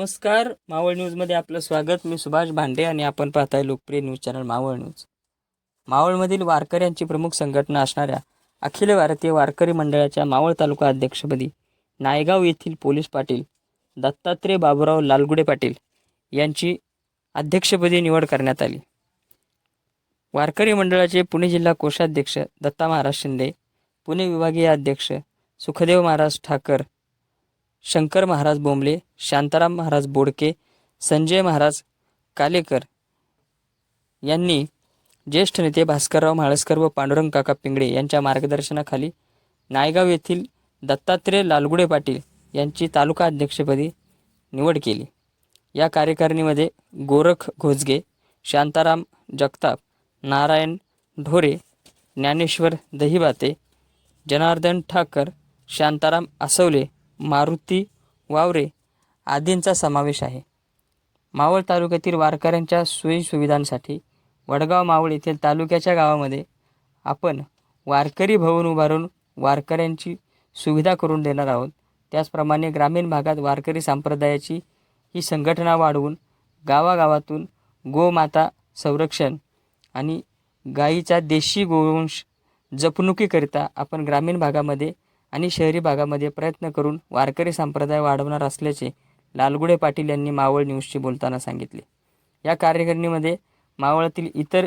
नमस्कार मावळ न्यूजमध्ये आपलं स्वागत. मी सुभाष भांडे आणि आपण पाहताय लोकप्रिय न्यूज चॅनल मावळ न्यूज. मावळमधील वारकऱ्यांची प्रमुख संघटना असणाऱ्या अखिल भारतीय वारकरी मंडळाच्या मावळ तालुका अध्यक्षपदी नायगाव येथील पोलीस पाटील दत्तात्रय बाबूराव लालगुडे पाटील यांची अध्यक्षपदी निवड करण्यात आली. वारकरी मंडळाचे पुणे जिल्हा कोषाध्यक्ष दत्ता महाराज शिंदे पुणे विभागीय अध्यक्ष सुखदेव महाराज ठाकर शंकर महाराज बोंबले शांताराम महाराज बोडके संजय महाराज कालेकर यांनी ज्येष्ठ नेते भास्करराव म्हाळसकर व पांडुरंग काका पिंगळे यांच्या मार्गदर्शनाखाली नायगाव येथील दत्तात्रय लालगुडे पाटील यांची तालुका अध्यक्षपदी निवड केली. या कार्यकारिणीमध्ये गोरख घोजगे शांताराम जगताप नारायण ढोरे ज्ञानेश्वर दहिबाते जनार्दन ठाकर शांताराम आसवले मारुती वावरे आदींचा समावेश आहे. मावळ तालुक्यातील वारकऱ्यांच्या सोयीसुविधांसाठी वडगाव मावळ येथील तालुक्याच्या गावामध्ये आपण वारकरी भवन उभारून वारकऱ्यांची सुविधा करून देणार आहोत. त्याचप्रमाणे ग्रामीण भागात वारकरी संप्रदायाची ही संघटना वाढवून गावागावातून गोमाता संरक्षण आणि गायीचा देशी गोवंश जपणुकीकरिता आपण ग्रामीण भागामध्ये आणि शहरी भागामध्ये प्रयत्न करून वारकरी संप्रदाय वाढवणार असल्याचे लालगुडे पाटील यांनी मावळ न्यूजशी बोलताना सांगितले. या कार्यकारिणीमध्ये मावळातील इतर